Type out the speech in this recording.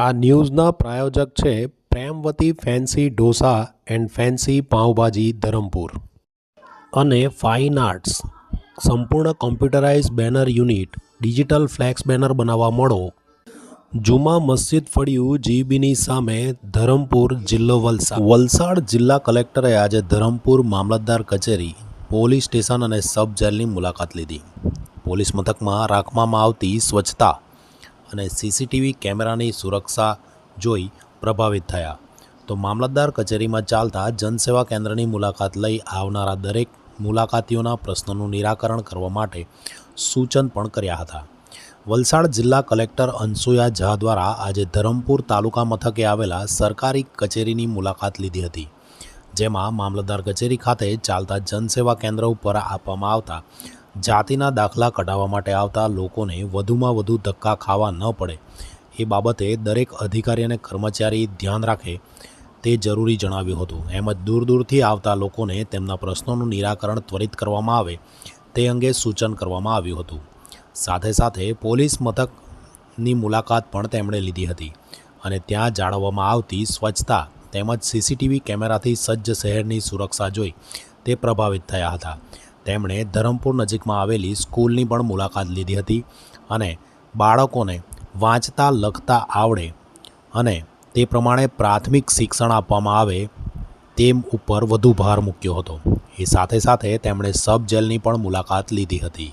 આ ન્યૂઝના પ્રાયોજક છે Premvati fancy dosa and fancy pav bhaji Dharampur. અને ફાઇન આર્ટ્સ. સંપૂર્ણ computerise banner unit, digital flex banner બનાવવા મળો. જુમા મસ્જિદ ફળિયું જીબીની સામે ધરમપુર જિલ્લો વલસાડ વલસાડ જિલ્લા કલેક્ટરે આજે ધરમપુર મામલતદાર કચેરી, પોલીસ સ્ટેશન અને સબ જેલની મુલાકાત લીધી. પોલીસ મથકમાં રાખવામાં આવતી સ્વચ્છતા અને સીસીટીવી કેમેરાની સુરક્ષા જોઈ પ્રભાવિત થયા. તો મામલતદાર કચેરીમાં ચાલતા જનસેવા કેન્દ્રની મુલાકાત લઈ આવનારા દરેક મુલાકાતીઓના પ્રશ્નોનું નિરાકરણ કરવા માટે સૂચન પણ કર્યા હતા. વલસાડ જિલ્લા કલેક્ટર અનસુયા ઝા દ્વારા આજે ધરમપુર તાલુકા મથકે આવેલા સરકારી કચેરીની મુલાકાત લીધી હતી, જેમાં મામલતદાર કચેરી ખાતે ચાલતા જનસેવા કેન્દ્ર ઉપર આપવામાં આવતા જાતિના દાખલા કઢાવવા માટે આવતા લોકોને વધુમાં વધુ ધક્કા ખાવા ન પડે. એ બાબતે દરેક અધિકારી અને કર્મચારી ધ્યાન રાખે તે જરૂરી જણાવ્યું હતું. એમજ દૂર દૂરથી આવતા લોકોને તેમના પ્રશ્નોનું નિરાકરણ ત્વરિત કરવામાં આવે તે અંગે સૂચન કરવામાં આવ્યું હતું. સાથે સાથે પોલીસ મથકની મુલાકાત પણ તેમણે લીધી હતી અને ત્યાં જાળવવામાં આવતી સ્વચ્છતા તેમજ સીસીટીવી કેમેરાથી સજ્જ શહેરની સુરક્ષા જોઈ તે પ્રભાવિત થયા હતા. તેમણે ધરમપુર નજીકમાં આવેલી સ્કૂલની પણ મુલાકાત લીધી હતી અને બાળકોને વાંચતા, લખતા આવડે અને તે પ્રમાણે પ્રાથમિક શિક્ષણ આપવામાં આવે તેમ ઉપર વધુ ભાર મૂક્યો હતો. એ સાથે સાથે તેમણે સબ જેલની પણ મુલાકાત લીધી હતી.